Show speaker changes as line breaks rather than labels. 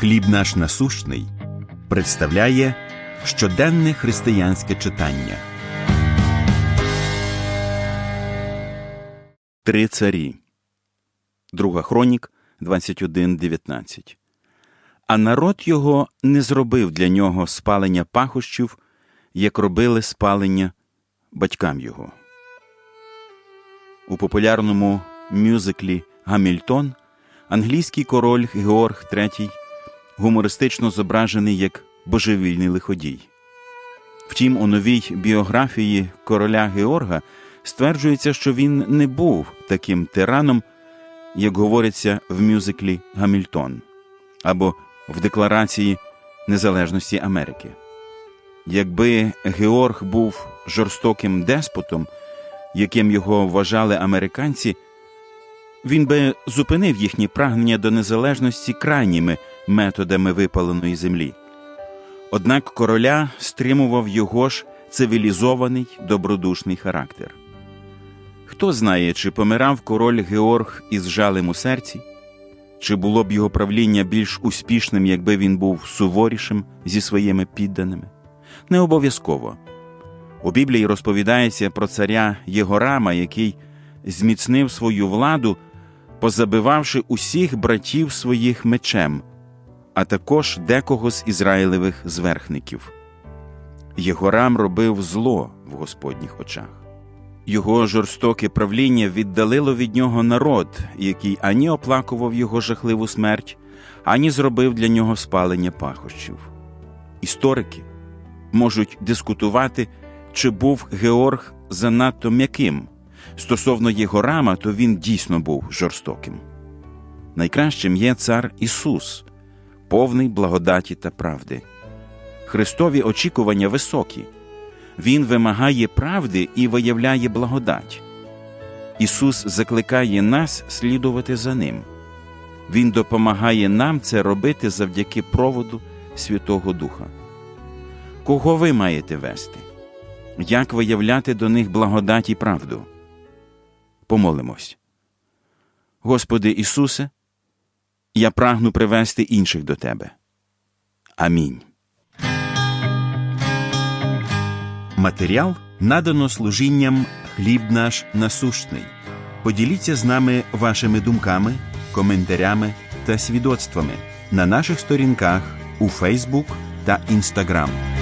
Хліб наш насущний представляє щоденне християнське читання. Три царі. Друга хронік 21.19. А народ його не зробив для нього спалення пахощів, як робили спалення батькам його. У популярному мюзиклі Гамільтон англійський король Георг III гумористично зображений як божевільний лиходій. Втім, у новій біографії короля Георга стверджується, що він не був таким тираном, як говориться в мюзиклі Гамільтон або в Декларації Незалежності Америки. Якби Георг був жорстоким деспотом, яким його вважали американці, він би зупинив їхні прагнення до незалежності крайніми методами випаленої землі. Однак короля стримував його ж цивілізований добродушний характер. Хто знає, чи помирав король Георг із жалем у серці, чи було б його правління більш успішним, якби він був суворішим зі своїми підданими? Не обов'язково. У Біблії розповідається про царя Єгорама, який зміцнив свою владу, позабивавши усіх братів своїх мечем, а також декого з ізраїлевих зверхників. Єгорам робив зло в Господніх очах. Його жорстоке правління віддалило від нього народ, який ані оплакував його жахливу смерть, ані зробив для нього спалення пахощів. Історики можуть дискутувати, чи був Георг занадто м'яким. Стосовно Єгорама, то він дійсно був жорстоким. Найкращим є цар Ісус, повний благодаті та правди. Христові очікування високі. Він вимагає правди і виявляє благодать. Ісус закликає нас слідувати за Ним. Він допомагає нам це робити завдяки проводу Святого Духа. Кого ви маєте вести? Як виявляти до них благодать і правду? Помолимось. Господи Ісусе, я прагну привести інших до Тебе. Амінь. Матеріал надано служінням хліб наш насущний. Поділіться з нами вашими думками, коментарями та свідоцтвами на наших сторінках у Фейсбук та Інстаграм.